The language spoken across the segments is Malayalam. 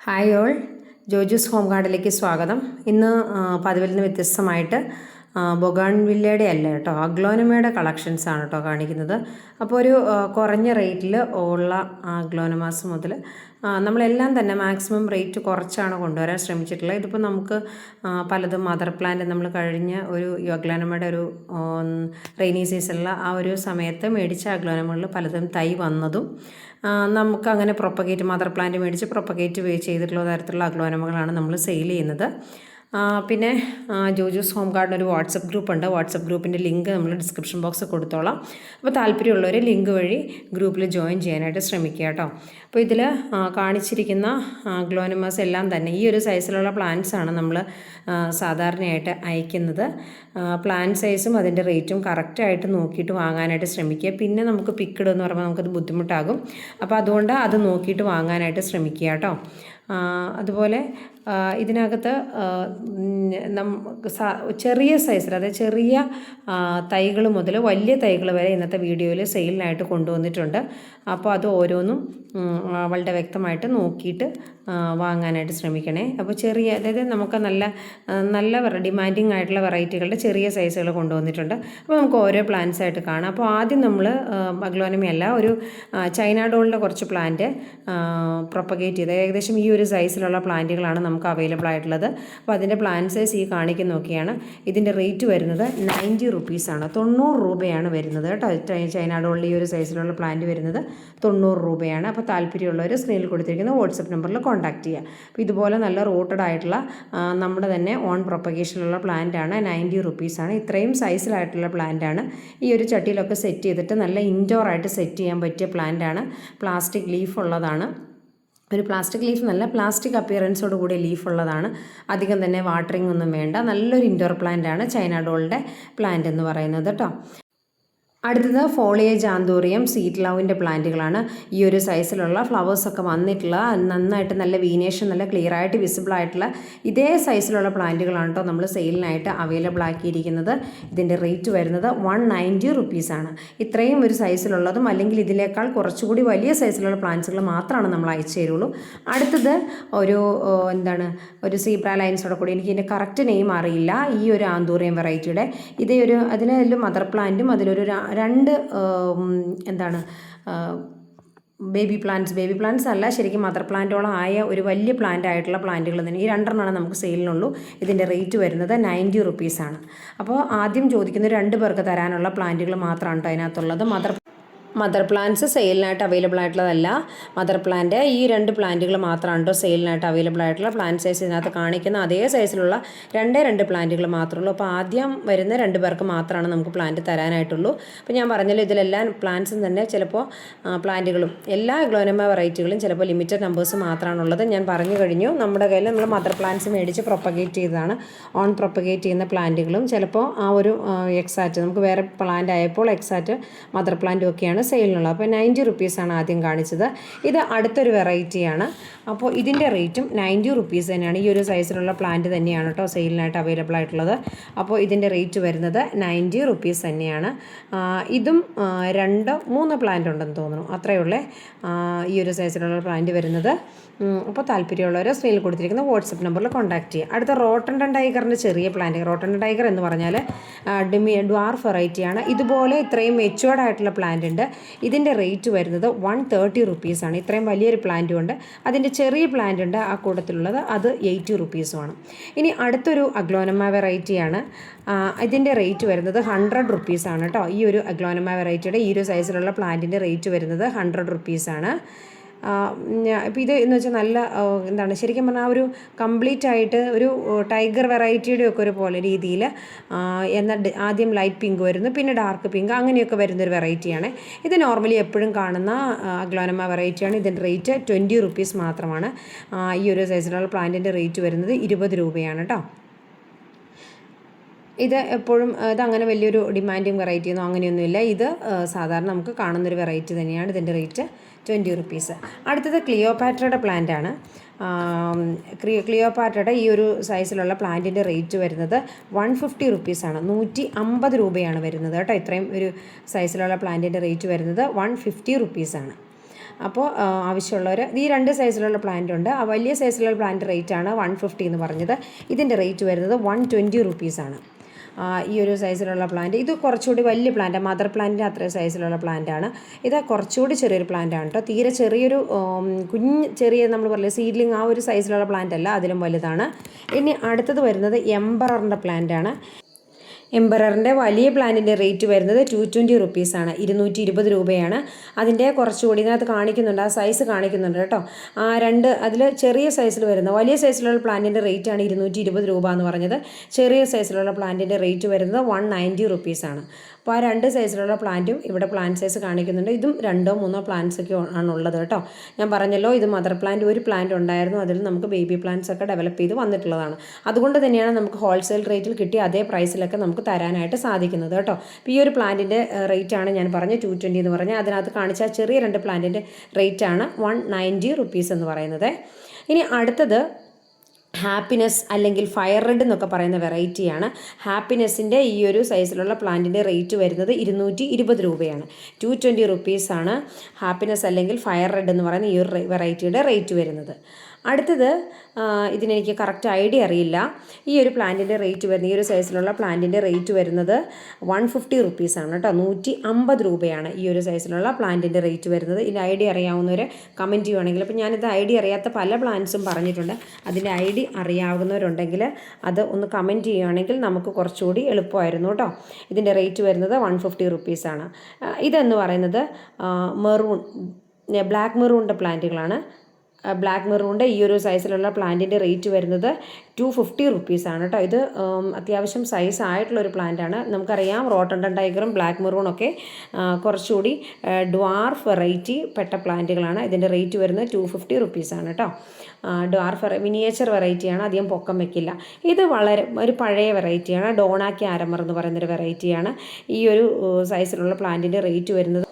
ഹായ് ഓൾ ജോജൂസ് ഹോം ഗാർഡിലേക്ക് സ്വാഗതം. ഇന്ന് പതിവിൽ നിന്ന് വ്യത്യസ്തമായിട്ട് ബൊഗാൺവില്ലയുടെ അല്ല കേട്ടോ അഗ്ലോനമയുടെ കളക്ഷൻസ് ആണ് കേട്ടോ കാണിക്കുന്നത്. അപ്പോൾ ഒരു കുറഞ്ഞ റേറ്റിൽ ഉള്ള അഗ്ലോനമാസ് മുതൽ നമ്മളെല്ലാം തന്നെ മാക്സിമം റേറ്റ് കുറച്ചാണ് കൊണ്ടുവരാൻ ശ്രമിച്ചിട്ടുള്ളത്. ഇതിപ്പോൾ നമുക്ക് പലതും മദർ പ്ലാന്റ് നമ്മൾ കഴിഞ്ഞ ഒരു അഗ്ലോനമയുടെ ഒരു റെയിനി സീസണിൽ ആ ഒരു സമയത്ത് മേടിച്ച അഗ്ലോനമകളിൽ പലതും തൈ വന്നതും നമുക്ക് അങ്ങനെ പ്രൊപ്പഗേറ്റ് മദർ പ്ലാന്റ് മേടിച്ച് പ്രൊപ്പഗേറ്റ് ചെയ്തിട്ടുള്ള തരത്തിലുള്ള അഗ്ലോനമകളാണ് നമ്മൾ സെയിൽ ചെയ്യുന്നത്. പിന്നെ ജോജോസ് ഹോം ഗാർഡൻ ഒരു വാട്സപ്പ് ഗ്രൂപ്പ് ഉണ്ട് വാട്സപ്പ് ഗ്രൂപ്പിന്റെ ലിങ്ക് നമ്മൾ ഡിസ്ക്രിപ്ഷൻ ബോക്സ് കൊടുത്തോളാം. അപ്പോൾ താല്പര്യമുള്ളവർ ലിങ്ക് വഴി ഗ്രൂപ്പിൽ ജോയിൻ ചെയ്യാനായിട്ട് ശ്രമിക്കുക കേട്ടോ. അപ്പോൾ ഇതിൽ കാണിച്ചിരിക്കുന്ന ഗ്ലോനമസ് എല്ലാം തന്നെ ഈ ഒരു സൈസിലുള്ള പ്ലാന്റ്സ് ആണ് നമ്മൾ സാധാരണയായിട്ട് അയക്കുന്നത്. പ്ലാൻ സൈസും അതിന്റെ റേറ്റും കറക്റ്റായിട്ട് നോക്കിയിട്ട് വാങ്ങാനായിട്ട് ശ്രമിക്കുക. പിന്നെ നമുക്ക് പിക്കിഡ് എന്ന് പറയുമ്പോൾ നമുക്കത് ബുദ്ധിമുട്ടാകും. അപ്പോൾ അതുകൊണ്ട് അത് നോക്കിയിട്ട് വാങ്ങാനായിട്ട് ശ്രമിക്കുക കേട്ടോ. അതുപോലെ ഇതിനകത്ത് ചെറിയ സൈസിൽ അതായത് ചെറിയ തൈകൾ മുതൽ വലിയ തൈകൾ വരെ ഇന്നത്തെ വീഡിയോയിൽ സെയിലിനായിട്ട് കൊണ്ടുവന്നിട്ടുണ്ട്. അപ്പോൾ അത് ഓരോന്നും വളരെ വ്യക്തമായിട്ട് നോക്കിയിട്ട് വാങ്ങാനായിട്ട് ശ്രമിക്കണേ. അപ്പോൾ ചെറിയ അതായത് നമുക്ക് നല്ല നല്ല ഡിമാൻഡിങ് ആയിട്ടുള്ള വെറൈറ്റികളുടെ ചെറിയ സൈസുകൾ കൊണ്ടുവന്നിട്ടുണ്ട്. അപ്പോൾ നമുക്ക് ഓരോ പ്ലാന്റ്സ് ആയിട്ട് കാണാം. അപ്പോൾ ആദ്യം നമ്മൾ അഗ്ലോനമിയല്ല ഒരു ചൈന ഡോളിന്റെ കുറച്ച് പ്ലാന്റ് പ്രൊപ്പഗേറ്റ് ചെയ്ത് ഏകദേശം ഈ ഒരു സൈസിലുള്ള പ്ലാന്റുകളാണ് നമുക്ക് അവൈലബിൾ ആയിട്ടുള്ളത്. അപ്പോൾ അതിന്റെ പ്ലാന്റ് സൈസ് ഈ കാണിക്കുന്ന നോക്കിയാണ്. ഇതിന്റെ റേറ്റ് വരുന്നത് നയന്റി റുപ്പീസാണ് തൊണ്ണൂറ് രൂപയാണ് വരുന്നത് കേട്ടോ. ചൈന ഡോളിൽ ഈ ഒരു സൈസിലുള്ള പ്ലാന്റ് വരുന്നത് തൊണ്ണൂറ് രൂപയാണ്. അപ്പോൾ താല്പര്യമുള്ളവർ സ്ക്രീനിൽ കൊടുത്തിരിക്കുന്ന വാട്സപ്പ് നമ്പറിൽ കോൺടാക്ട് ചെയ്യുക. അപ്പോൾ ഇതുപോലെ നല്ല റൂട്ടഡ് ആയിട്ടുള്ള നമ്മുടെ തന്നെ ഓൺ പ്രൊപ്പഗേഷനുള്ള പ്ലാന്റ് ആണ്. നയന്റി റുപ്പീസാണ് ഇത്രയും സൈസിലായിട്ടുള്ള പ്ലാന്റ് ആണ്. ഈ ഒരു ചട്ടിയിലൊക്കെ സെറ്റ് ചെയ്തിട്ട് നല്ല ഇൻഡോർ ആയിട്ട് സെറ്റ് ചെയ്യാൻ പറ്റിയ പ്ലാന്റ് ആണ്. പ്ലാസ്റ്റിക് ലീഫ് ഉള്ളതാണ്. ഒരു പ്ലാസ്റ്റിക് ലീഫ് നല്ല പ്ലാസ്റ്റിക് അപ്പിയറൻസോട് കൂടിയ ലീഫ് ഉള്ളതാണ്. അധികം തന്നെ വാട്ടറിംഗ് ഒന്നും വേണ്ട. നല്ലൊരു ഇൻഡോർ പ്ലാന്റ് ആണ്. ചൈന ഡോളിന്റെ പ്ലാന്റ് എന്ന് പറയുന്നത് കേട്ടോ അടുത്തത് ഫോളിയേജ് ആന്തോറിയം സീറ്റ് ലവിന്റെ പ്ലാന്റുകളാണ്. ഈ ഒരു സൈസിലുള്ള ഫ്ലവേഴ്സൊക്കെ വന്നിട്ടുള്ള നന്നായിട്ട് നല്ല വീനേഷൻ നല്ല ക്ലിയർ ആയിട്ട് വിസിബിൾ ആയിട്ടുള്ള ഇതേ സൈസിലുള്ള പ്ലാന്റുകളാണ് കേട്ടോ നമ്മൾ സെയിലിനായിട്ട് അവൈലബിൾ ആക്കിയിരിക്കുന്നത്. ഇതിന്റെ റേറ്റ് വരുന്നത് വൺ നയന്റി റുപ്പീസാണ് ഇത്രയും ഒരു സൈസിലുള്ളതും അല്ലെങ്കിൽ ഇതിലേക്കാൾ കുറച്ചുകൂടി വലിയ സൈസിലുള്ള പ്ലാന്റ്സുകൾ മാത്രമാണ് നമ്മൾ അയച്ചു തരുള്ളൂ. അടുത്തത് ഒരു എന്താണ് ഒരു സീബ്ര ലൈൻസോടെ കൂടി എനിക്ക് ഇതിന്റെ കറക്റ്റ് നെയിം അറിയില്ല. ഈ ഒരു ആന്തൂറിയം വെറൈറ്റിയുടെ ഇതേ ഒരു അതിലൊരു മദർ പ്ലാന്റും അതിലൊരു രണ്ട് എന്താണ് ബേബി പ്ലാന്റ്സ് ബേബി പ്ലാന്റ്സ് അല്ല ശരിക്കും മദർ പ്ലാന്റോളം ആയ ഒരു വലിയ പ്ലാന്റ് ആയിട്ടുള്ള പ്ലാന്റുകൾ തന്നെ. ഈ രണ്ടെണ്ണമാണ് നമുക്ക് സെയിലിനുള്ളൂ ഇതിന്റെ റേറ്റ് വരുന്നത് നയന്റി റുപ്പീസാണ് അപ്പോൾ ആദ്യം ചോദിക്കുന്ന രണ്ട് പേർക്ക് തരാനുള്ള പ്ലാന്റുകൾ മാത്രമാണ് അതിനകത്തുള്ളത്. മദർ മദർ പ്ലാന്റ്സ് സെയിലിനായിട്ട് അവൈലബിൾ ആയിട്ടുള്ളതല്ല. മദർ പ്ലാന്റ് ഈ രണ്ട് പ്ലാന്റുകൾ മാത്രമാണ് കേട്ടോ സെയിലിനായിട്ട് അവൈലബിൾ ആയിട്ടുള്ള പ്ലാന്റ് സൈസ് ഇതിനകത്ത് കാണിക്കുന്ന അതേ സൈസിലുള്ള രണ്ടേ രണ്ട് പ്ലാന്റുകൾ മാത്രമേ ഉള്ളൂ അപ്പോൾ ആദ്യം വരുന്ന രണ്ട് പേർക്ക് മാത്രമാണ് നമുക്ക് പ്ലാന്റ് തരാനായിട്ടുള്ളൂ. അപ്പോൾ ഞാൻ പറഞ്ഞല്ലോ ഇതിലെല്ലാം പ്ലാന്റ്സും തന്നെ ചിലപ്പോൾ പ്ലാന്റുകളും എല്ലാ ഗ്ലോനമ വെറൈറ്റികളും ചിലപ്പോൾ ലിമിറ്റഡ് നമ്പേഴ്സ് മാത്രമാണുള്ളത് ഞാൻ പറഞ്ഞു കഴിഞ്ഞു. നമ്മുടെ കയ്യിൽ നമ്മൾ മദർ പ്ലാന്റ്സ് മേടിച്ച് പ്രൊപ്പഗേറ്റ് ചെയ്തതാണ്. ഓൺ പ്രൊപ്പഗേറ്റ് ചെയ്യുന്ന പ്ലാന്റുകളും ചിലപ്പോൾ ആ ഒരു എക്സാറ്റ് നമുക്ക് വേറെ പ്ലാന്റ് ആയപ്പോൾ എക്സാറ്റ് മദർ പ്ലാന്റും ഒക്കെയാണ് സെയിലിനുള്ളത്. അപ്പോൾ നയന്റി റുപ്പീസാണ് ആദ്യം കാണിച്ചത്. ഇത് അടുത്തൊരു വെറൈറ്റിയാണ്. അപ്പോൾ ഇതിന്റെ റേറ്റും നയന്റി റുപ്പീസ് തന്നെയാണ്. ഈ ഒരു സൈസിലുള്ള പ്ലാന്റ് തന്നെയാണ് കേട്ടോ സെയിലിനായിട്ട് അവൈലബിൾ ആയിട്ടുള്ളത്. അപ്പോൾ ഇതിന്റെ റേറ്റ് വരുന്നത് നയന്റി റുപ്പീസ് തന്നെയാണ്. ഇതും രണ്ടോ മൂന്ന് പ്ലാന്റ് ഉണ്ടെന്ന് തോന്നുന്നു. അത്രയേ ഉള്ളേ ഈ ഒരു സൈസിലുള്ള പ്ലാന്റ് വരുന്നത്. അപ്പോൾ താല്പര്യമുള്ളവരെ സ്ക്രീനിൽ കൊടുത്തിരിക്കുന്ന വാട്സപ്പ് നമ്പറിൽ കോൺടാക്ട് ചെയ്യുക. അടുത്ത റോട്ടൺ ടൈഗറിന്റെ ചെറിയ പ്ലാന്റ്. റോട്ടൺ ടൈഗർ എന്ന് പറഞ്ഞാൽ ഡിമി ഡ്വാർഫ് വെറൈറ്റിയാണ്. ഇതുപോലെ ഇത്രയും മെച്ചുവേർഡ് ആയിട്ടുള്ള പ്ലാന്റ് ഉണ്ട്. ഇതിന്റെ റേറ്റ് വരുന്നത് വൺ തേർട്ടി റുപ്പീസാണ് ഇത്രയും വലിയൊരു പ്ലാന്റും ഉണ്ട്. അതിന്റെ ചെറിയ പ്ലാന്റ് ഉണ്ട് ആ കൂട്ടത്തിലുള്ളത്. അത് എയ്റ്റി റുപ്പീസുമാണ് ഇനി അടുത്തൊരു അഗ്ലോനമ വെറൈറ്റിയാണ് ഇതിന്റെ റേറ്റ് വരുന്നത് ഹൺഡ്രഡ് റുപ്പീസാണ് കേട്ടോ. ഈ ഒരു അഗ്ലോനമ വെറൈറ്റിയുടെ ഈ ഒരു സൈസിലുള്ള പ്ലാന്റിന്റെ റേറ്റ് വരുന്നത് ഹൺഡ്രഡ് റുപ്പീസാണ് ഇപ്പോൾ ഇത് എന്ന് വെച്ചാൽ നല്ല എന്താണ് ശരിക്കും പറഞ്ഞാൽ ആ ഒരു കംപ്ലീറ്റ് ആയിട്ട് ഒരു ടൈഗർ വെറൈറ്റിയുടെ ഒക്കെ ഒരു പോലെ രീതിയിൽ എന്ന ആദ്യം ലൈറ്റ് പിങ്ക് വരുന്നു പിന്നെ ഡാർക്ക് പിങ്ക് അങ്ങനെയൊക്കെ വരുന്നൊരു വെറൈറ്റിയാണ് ഇത് നോർമലി എപ്പോഴും കാണുന്ന അഗ്ലോനമ വെറൈറ്റിയാണ് ഇതിന്റെ റേറ്റ് ട്വന്റി റുപ്പീസ് മാത്രമാണ്. ഈ ഒരു സൈസിലുള്ള പ്ലാന്റിന്റെ റേറ്റ് വരുന്നത് ഇരുപത് രൂപയാണ് കേട്ടോ ഇത് എപ്പോഴും ഇത് അങ്ങനെ വലിയൊരു ഡിമാൻഡിങ് വെറൈറ്റി ഒന്നും അങ്ങനെയൊന്നുമില്ല. ഇത് സാധാരണ നമുക്ക് കാണുന്നൊരു വെറൈറ്റി തന്നെയാണ് ഇതിന്റെ റേറ്റ് ട്വന്റി റുപ്പീസ്. അടുത്തത് ക്ലിയോപാട്രയുടെ പ്ലാന്റ് ആണ്. ആം, ക്ലിയോ ക്ലിയോപാട്രയുടെ ഈ ഒരു സൈസിലുള്ള പ്ലാന്റിന്റെ റേറ്റ് വരുന്നത് വൺ ഫിഫ്റ്റി റുപ്പീസാണ് നൂറ്റി അമ്പത് രൂപയാണ് വരുന്നത് കേട്ടോ. ഇത്രയും ഒരു സൈസിലുള്ള പ്ലാന്റിന്റെ റേറ്റ് വരുന്നത് വൺ ഫിഫ്റ്റി റുപ്പീസാണ് അപ്പോൾ ആവശ്യമുള്ളവർ ഈ രണ്ട് സൈസിലുള്ള പ്ലാന്റ് ഉണ്ട്. ആ വലിയ സൈസിലുള്ള പ്ലാന്റ് റേറ്റ് ആണ് വൺ ഫിഫ്റ്റി എന്ന് പറഞ്ഞത്. ഇതിന്റെ റേറ്റ് വരുന്നത് വൺ ട്വന്റി റുപ്പീസാണ് ഈ ഒരു സൈസിലുള്ള പ്ലാന്റ് ഇത് കുറച്ചുകൂടി വലിയ പ്ലാന്റ് മദർ പ്ലാന്റിന്റെ അത്രയും സൈസിലുള്ള പ്ലാന്റ് ആണ്. ഇത് കുറച്ചുകൂടി ചെറിയൊരു പ്ലാന്റ് ആണ് കേട്ടോ തീരെ ചെറിയൊരു കുഞ്ഞ് ചെറിയ നമ്മൾ പറയുന്നത് സീഡ്ലിംഗ് ആ ഒരു സൈസിലുള്ള പ്ലാന്റ് അല്ല അതിലും വലുതാണ്. ഇനി അടുത്തത് വരുന്നത് എംബററിന്റെ പ്ലാന്റ് ആണ്. എംബററിന്റെ വലിയ പ്ലാന്റിന്റെ റേറ്റ് വരുന്നത് ടു ട്വന്റി റുപ്പീസാണ് ഇരുന്നൂറ്റി ഇരുപത് രൂപയാണ്. അതിന്റെ കുറച്ചുകൂടി ഇതിനകത്ത് കാണിക്കുന്നുണ്ട്. ആ സൈസ് കാണിക്കുന്നുണ്ട് കേട്ടോ. ആ രണ്ട് അതിൽ ചെറിയ സൈസിൽ വരുന്ന വലിയ സൈസിലുള്ള പ്ലാന്റിന്റെ റേറ്റ് ആണ് ഇരുന്നൂറ്റി ഇരുപത് രൂപ എന്ന് പറഞ്ഞത്. ചെറിയ സൈസിലുള്ള പ്ലാന്റിന്റെ റേറ്റ് വരുന്നത് വൺ നയന്റി റുപ്പീസാണ് അപ്പോൾ ആ രണ്ട് സൈസിലുള്ള പ്ലാന്റും ഇവിടെ പ്ലാന്റ് സൈസ് കാണിക്കുന്നുണ്ട്. ഇതും രണ്ടോ മൂന്നോ പ്ലാന്റ്സ് ഒക്കെ ആണ് ഉള്ളത് കേട്ടോ. ഞാൻ പറഞ്ഞല്ലോ ഇത് മദർ പ്ലാന്റ് ഒരു പ്ലാന്റ് ഉണ്ടായിരുന്നു. അതിൽ നമുക്ക് ബേബി പ്ലാന്റ്സ് ഒക്കെ ഡെവലപ്പ് ചെയ്ത് വന്നിട്ടുള്ളതാണ്. അതുകൊണ്ട് തന്നെയാണ് നമുക്ക് ഹോൾസെയിൽ റേറ്റിൽ കിട്ടി അതേ പ്രൈസിലൊക്കെ നമുക്ക് തരാനായിട്ട് സാധിക്കുന്നത് കേട്ടോ. അപ്പോൾ ഈ ഒരു പ്ലാന്റിന്റെ റേറ്റ് ആണ് ഞാൻ പറഞ്ഞ ടു ട്വന്റി എന്ന് പറഞ്ഞാൽ അതിനകത്ത് കാണിച്ച ചെറിയ രണ്ട് പ്ലാന്റിന്റെ റേറ്റ് ആണ് വൺ നയന്റി റുപ്പീസ് എന്ന് പറയുന്നത്. ഇനി അടുത്തത് ഹാപ്പിനെസ് അല്ലെങ്കിൽ ഫയർ റെഡ് എന്നൊക്കെ പറയുന്ന വെറൈറ്റിയാണ്. ഹാപ്പിനെസ്സിന്റെ ഈ ഒരു സൈസിലുള്ള പ്ലാന്റിന്റെ റേറ്റ് വരുന്നത് ഇരുന്നൂറ്റി ഇരുപത് രൂപയാണ്. ടു ട്വന്റി റുപ്പീസാണ് ഹാപ്പിനെസ് അല്ലെങ്കിൽ ഫയർ റെഡ് എന്ന് പറയുന്ന ഈ ഒരു വെറൈറ്റിയുടെ റേറ്റ് വരുന്നത്. അടുത്തത് ഇതിനെനിക്ക് കറക്റ്റ് ഐഡിയ അറിയില്ല. ഈ ഒരു പ്ലാന്റിന്റെ റേറ്റ് വരുന്ന ഈ ഒരു സൈസിലുള്ള പ്ലാന്റിന്റെ റേറ്റ് വരുന്നത് വൺ ഫിഫ്റ്റി റുപ്പീസാണ് കേട്ടോ. നൂറ്റി അമ്പത് രൂപയാണ് ഈ ഒരു സൈസിലുള്ള പ്ലാന്റിന്റെ റേറ്റ് വരുന്നത്. ഇതിന്റെ ഐഡിയ അറിയാവുന്നവർ കമന്റ് ചെയ്യുവാണെങ്കിൽ അപ്പോൾ ഞാനിത് ഐഡിയ അറിയാത്ത പല പ്ലാന്റ്സും പറഞ്ഞിട്ടുണ്ട്. അതിന്റെ ഐഡി അറിയാവുന്നവരുണ്ടെങ്കിൽ അത് ഒന്ന് കമന്റ് ചെയ്യുകയാണെങ്കിൽ നമുക്ക് കുറച്ചുകൂടി എളുപ്പമായിരുന്നു കേട്ടോ. ഇതിന്റെ റേറ്റ് വരുന്നത് വൺ ഫിഫ്റ്റി റുപ്പീസാണ് ഇതെന്ന് പറയുന്നത് മെറൂൺ ബ്ലാക്ക് മെറൂണിന്റെ പ്ലാന്റുകളാണ് ബ്ലാക്ക് മെറൂണിന്റെ ഈ ഒരു സൈസിലുള്ള പ്ലാന്റിന്റെ റേറ്റ് വരുന്നത് ടു ഫിഫ്റ്റി റുപ്പീസാണ് കേട്ടോ ഇത് അത്യാവശ്യം സൈസ് ആയിട്ടുള്ള ഒരു പ്ലാന്റ് ആണ്. നമുക്കറിയാം റോട്ടണ്ടൻ ടൈഗറും ബ്ലാക്ക് മെറൂണൊക്കെ കുറച്ചുകൂടി ഡ്വാർഫ് വെറൈറ്റി പെട്ട പ്ലാന്റുകളാണ് ഇതിന്റെ റേറ്റ് വരുന്നത് ടു ഫിഫ്റ്റി റുപ്പീസാണ് കേട്ടോ ഡ്വാർഫ് മിനിയേച്ചർ വെറൈറ്റിയാണ് അധികം പൊക്കം വെക്കില്ല. ഇത് വളരെ ഒരു പഴയ വെറൈറ്റിയാണ് ഡോണാക്കി ആരമർ എന്ന് പറയുന്നൊരു വെറൈറ്റിയാണ് ഈ ഒരു സൈസിലുള്ള പ്ലാന്റിന്റെ റേറ്റ് വരുന്നത്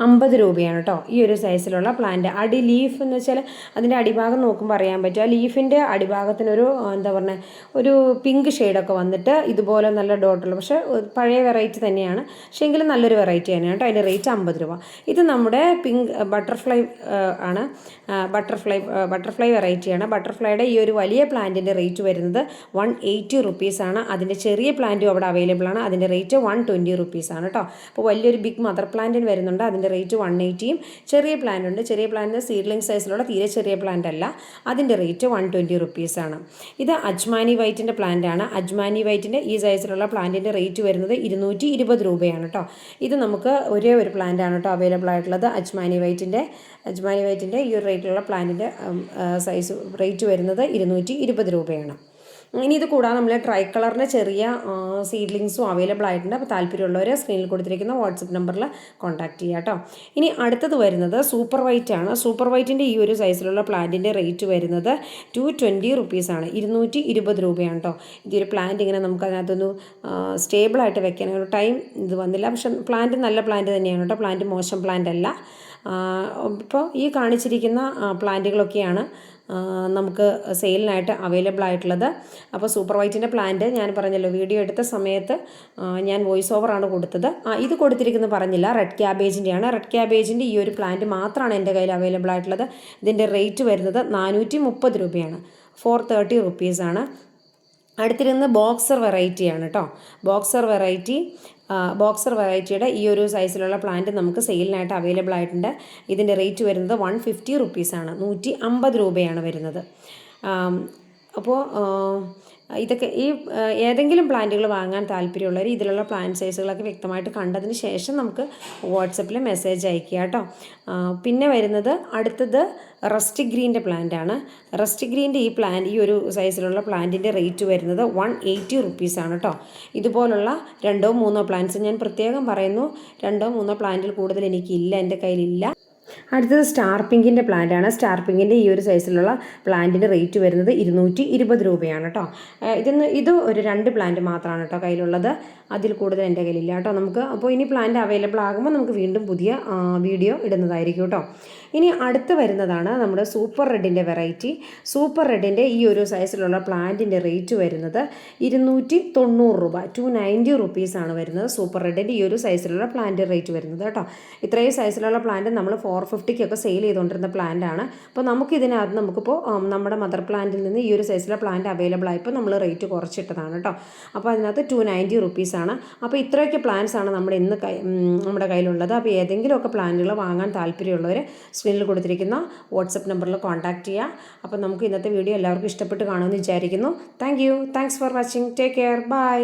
അമ്പത് രൂപയാണ് കേട്ടോ ഈ ഒരു സൈസിലുള്ള പ്ലാന്റ് അടി ലീഫ് എന്ന് വെച്ചാൽ അതിന്റെ അടിഭാഗം നോക്കുമ്പോൾ അറിയാൻ പറ്റും. ആ ലീഫിന്റെ അടിഭാഗത്തിനൊരു എന്താ പറയുക ഒരു പിങ്ക് ഷെയ്ഡൊക്കെ വന്നിട്ട് ഇതുപോലെ നല്ല ഡോട്ടുള്ള പക്ഷേ പഴയ വെറൈറ്റി തന്നെയാണ്. പക്ഷേ എങ്കിലും നല്ലൊരു വെറൈറ്റി തന്നെയാണ് കേട്ടോ അതിന്റെ റേറ്റ് അമ്പത് രൂപ. ഇത് നമ്മുടെ പിങ്ക് ബട്ടർഫ്ലൈ ആണ്. ബട്ടർഫ്ലൈ ബട്ടർഫ്ലൈ വെറൈറ്റിയാണ് ബട്ടർഫ്ലൈയുടെ ഈ ഒരു വലിയ പ്ലാന്റിന്റെ റേറ്റ് വരുന്നത് വൺ എയ്റ്റി റുപ്പീസാണ് അതിന്റെ ചെറിയ പ്ലാന്റും അവിടെ അവൈലബിൾ ആണ്. അതിന്റെ റേറ്റ് വൺ ട്വന്റി റുപ്പീസാണ് കേട്ടോ അപ്പോൾ വലിയൊരു ബിഗ് മദർ പ്ലാന്റിന് വരുന്നുണ്ട്. അതിന്റെ റേറ്റ് വൺ എയ്റ്റിയും ചെറിയ പ്ലാന്റ് ഉണ്ട് ചെറിയ പ്ലാന്റ് സീഡ്ലിംഗ് സൈസിലുള്ള തീരെ ചെറിയ പ്ലാന്റ് അല്ല. അതിന്റെ റേറ്റ് വൺ ട്വന്റി റുപ്പീസാണ് ഇത് അജ്മാനി വൈറ്റിന്റെ പ്ലാന്റ് ആണ്. അജ്മാനി വൈറ്റിന്റെ ഈ സൈസിലുള്ള പ്ലാന്റിന്റെ റേറ്റ് വരുന്നത് ഇരുന്നൂറ്റി ഇരുപത് രൂപയാണ് കേട്ടോ ഇത് നമുക്ക് ഒരേ ഒരു പ്ലാന്റ് ആണ് കേട്ടോ അവൈലബിൾ ആയിട്ടുള്ളത്. അജ്മാനി വൈറ്റിന്റെ അജ്മാനി വൈറ്റിന്റെ ഈ ഒരു റേറ്റിലുള്ള പ്ലാന്റിന്റെ സൈസ് റേറ്റ് വരുന്നത് ഇരുന്നൂറ്റി ഇരുപത് രൂപയാണ്. ഇനി ഇത് കൂടാതെ നമ്മൾ ട്രൈ കളറിന്റെ ചെറിയ സീഡ്ലിങ്സും അവൈലബിൾ ആയിട്ടുണ്ട്. അപ്പോൾ താല്പര്യമുള്ളവർ സ്ക്രീനിൽ കൊടുത്തിരിക്കുന്ന വാട്സപ്പ് നമ്പറിൽ കോൺടാക്ട് ചെയ്യുക കേട്ടോ ഇനി അടുത്തത് വരുന്നത് സൂപ്പർ വൈറ്റ് ആണ്. സൂപ്പർ വൈറ്റിന്റെ ഈ ഒരു സൈസിലുള്ള പ്ലാന്റിന്റെ റേറ്റ് വരുന്നത് ടു ട്വന്റി റുപ്പീസാണ് ഇരുന്നൂറ്റി ഇരുപത് രൂപയാണ് കേട്ടോ ഇതൊരു പ്ലാന്റ് ഇങ്ങനെ നമുക്ക് അതിനകത്തൊന്ന് സ്റ്റേബിളായിട്ട് വെക്കാൻ ഒരു ടൈം ഇത് വന്നില്ല. പക്ഷെ പ്ലാന്റ് നല്ല പ്ലാന്റ് തന്നെയാണ് കേട്ടോ പ്ലാന്റ് മോശം പ്ലാന്റ് അല്ല. ഇപ്പോൾ ഈ കാണിച്ചിരിക്കുന്ന പ്ലാന്റുകളൊക്കെയാണ് നമുക്ക് സെയിലിനായിട്ട് അവൈലബിൾ ആയിട്ടുള്ളത് അപ്പോൾ സൂപ്പർ വൈറ്റിന്റെ പ്ലാന്റ് ഞാൻ പറഞ്ഞല്ലോ വീഡിയോ എടുത്ത സമയത്ത് ഞാൻ വോയിസ് ഓവറാണ് കൊടുത്തത്. ആ, ഇത് കൊടുത്തിരിക്കുന്നത് പറഞ്ഞില്ല റെഡ് ക്യാബേജിന്റെയാണ്. റെഡ് ക്യാബേജിന്റെ ഈ ഒരു പ്ലാന്റ് മാത്രമാണ് എന്റെ കയ്യിൽ അവൈലബിൾ ആയിട്ടുള്ളത് ഇതിന്റെ റേറ്റ് വരുന്നത് നാനൂറ്റി മുപ്പത് രൂപയാണ്. ഫോർ തേർട്ടി റുപ്പീസാണ്. അടുത്തിരുന്ന് ബോക്സർ വെറൈറ്റിയാണ് കേട്ടോ. ബോക്സർ വെറൈറ്റി ബോക്സർ വെറൈറ്റിയുടെ ഈ ഒരു സൈസിലുള്ള പ്ലാന്റ് നമുക്ക് സെയിലിനായിട്ട് അവൈലബിൾ ആയിട്ടുണ്ട്. ഇതിന്റെ റേറ്റ് വരുന്നത് വൺ ഫിഫ്റ്റി റുപ്പീസാണ് നൂറ്റി അമ്പത് രൂപയാണ് വരുന്നത്. അപ്പോൾ ഇതൊക്കെ ഈ ഏതെങ്കിലും പ്ലാന്റുകൾ വാങ്ങാൻ താല്പര്യമുള്ളവർ ഇതിലുള്ള പ്ലാന്റ് സൈസുകളൊക്കെ വ്യക്തമായിട്ട് കണ്ടതിന് ശേഷം നമുക്ക് വാട്സപ്പിൽ മെസ്സേജ് അയക്കുക കേട്ടോ. പിന്നെ വരുന്നത് അടുത്തത് റസ്റ്റ് ഗ്രീന്റെ പ്ലാന്റ് ആണ്. ഗ്രീന്റെ ഈ പ്ലാന്റ് ഈ ഒരു സൈസിലുള്ള പ്ലാന്റിന്റെ റേറ്റ് വരുന്നത് വൺ എയ്റ്റി റുപ്പീസാണ് കേട്ടോ. ഇതുപോലുള്ള രണ്ടോ മൂന്നോ പ്ലാന്റ്സ് ഞാൻ പ്രത്യേകം പറയുന്നു രണ്ടോ മൂന്നോ പ്ലാന്റിൽ കൂടുതൽ എനിക്കില്ല എന്റെ കയ്യിലില്ല. അടുത്തത് സ്റ്റാർ പിങ്കിന്റെ പ്ലാന്റ് ആണ്. സ്റ്റാർ പിങ്കിന്റെ ഈ ഒരു സൈസിലുള്ള പ്ലാന്റിന്റെ റേറ്റ് വരുന്നത് ഇരുന്നൂറ്റി രൂപയാണ് കേട്ടോ ഇതിന്ന് ഇത് ഒരു രണ്ട് പ്ലാന്റ് മാത്രമാണ് കേട്ടോ കയ്യിലുള്ളത്. അതിൽ കൂടുതൽ എന്റെ കയ്യിലില്ല കേട്ടോ. നമുക്ക് അപ്പോൾ ഇനി പ്ലാന്റ് അവൈലബിൾ ആകുമ്പോൾ നമുക്ക് വീണ്ടും പുതിയ വീഡിയോ ഇടുന്നതായിരിക്കും കേട്ടോ. ഇനി അടുത്ത് വരുന്നതാണ് നമ്മുടെ സൂപ്പർ റെഡിന്റെ വെറൈറ്റി സൂപ്പർ റെഡിന്റെ ഈ ഒരു സൈസിലുള്ള പ്ലാന്റിന്റെ റേറ്റ് വരുന്നത് ഇരുന്നൂറ്റി തൊണ്ണൂറ് രൂപ ടു നയന്റി റുപ്പീസാണ് വരുന്നത് സൂപ്പർ റെഡിന്റെ ഈ ഒരു സൈസിലുള്ള പ്ലാന്റ് റേറ്റ് വരുന്നത് കേട്ടോ. ഇത്രയും സൈസിലുള്ള പ്ലാന്റ് നമ്മൾ ഫോർ ഫിഫ്റ്റിക്കൊക്കെ സെയിൽ ചെയ്തുകൊണ്ടിരുന്ന പ്ലാന്റ് ആണ്. അപ്പോൾ നമുക്ക് ഇതിനകത്ത് നമുക്കിപ്പോൾ നമ്മുടെ മദർ പ്ലാന്റിൽ നിന്ന് ഈ ഒരു സൈസിലുള്ള പ്ലാന്റ് അവൈലബിൾ ആയപ്പോൾ നമ്മൾ റേറ്റ് കുറച്ചിട്ടതാണ് കേട്ടോ. അപ്പോൾ അതിനകത്ത് ടു നയന്റി റുപ്പീസാണ് അപ്പോൾ ഇത്രയൊക്കെ പ്ലാൻസ് ആണ് നമ്മുടെ ഇന്ന് കൈ നമ്മുടെ കയ്യിലുള്ളത്. അപ്പോൾ ഏതെങ്കിലുമൊക്കെ പ്ലാന്റുകൾ വാങ്ങാൻ താല്പര്യമുള്ളവർ സ്ക്രീനിൽ കൊടുത്തിരിക്കുന്ന വാട്സപ്പ് നമ്പറിൽ കോൺടാക്റ്റ് ചെയ്യുക അപ്പോൾ നമുക്ക് ഇന്നത്തെ വീഡിയോ എല്ലാവർക്കും ഇഷ്ടപ്പെട്ട് കാണുമെന്ന് വിചാരിക്കുന്നു. Thank you thanks for watching take care bye